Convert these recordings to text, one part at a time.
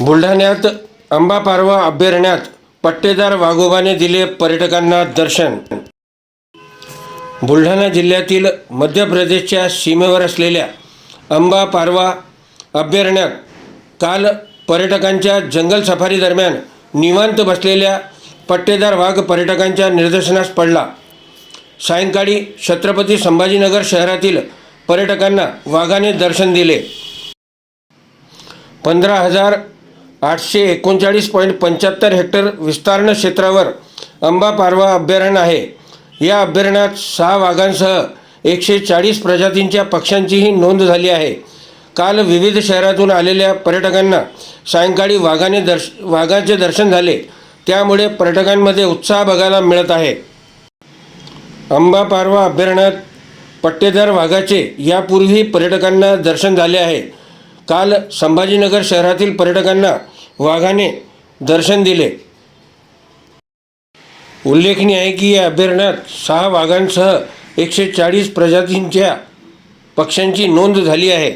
बुलढाण्यात अंबा पारवा अभयारण्यात पट्टेदार वाघोबाने दिले पर्यटकांना दर्शन. बुलढाणा जिल्ह्यातील मध्य प्रदेशच्या सीमेवर असलेल्या अंबा पारवा अभयारण्यात काल पर्यटकांच्या जंगल सफारी दरम्यान निवांत बसलेल्या पट्टेदार वाघ पर्यटकांच्या निदर्शनास पडला. सायंकाळी छत्रपती संभाजीनगर शहरातील पर्यटकांना वाघाने दर्शन दिले. पंधरा हजार आठशे एकोणचाळीस पॉईंट पंच्याहत्तर हेक्टर विस्तारण क्षेत्रावर अंबा पारवा अभयारण्य आहे. या अभयारण्यात सहा वाघांसह एकशे चाळीस प्रजातींच्या पक्ष्यांचीही नोंद झाली आहे. काल विविध शहरातून आलेल्या पर्यटकांना सायंकाळी वाघाने दर्श वाघाचे दर्शन झाले. त्यामुळे पर्यटकांमध्ये उत्साह बघायला मिळत आहे. अंबा पारवा अभयारण्यात पट्टेदार वाघाचे यापूर्वी पर्यटकांना दर्शन झाले आहे. काल संभाजीनगर शहरातील पर्यटकांना वाघाने दर्शन दिले. उल्लेखनीय आहे की या अभयारण्यात सहा वाघांसह एकशे चाळीस प्रजातींच्या पक्ष्यांची नोंद झाली आहे.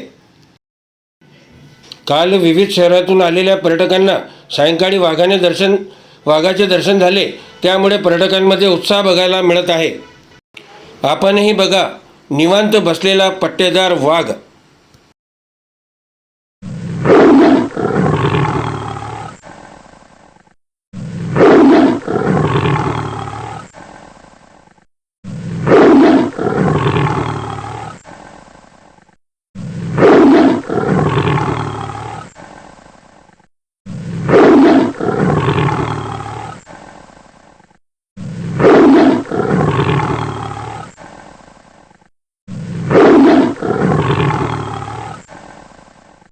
काल विविध शहरातून आलेल्या पर्यटकांना सायंकाळी वाघाने दर्शन वाघाचे दर्शन झाले त्यामुळे पर्यटकांमध्ये उत्साह बघायला मिळत आहे. आपणही बघा निवांत बसलेला पट्टेदार वाघ.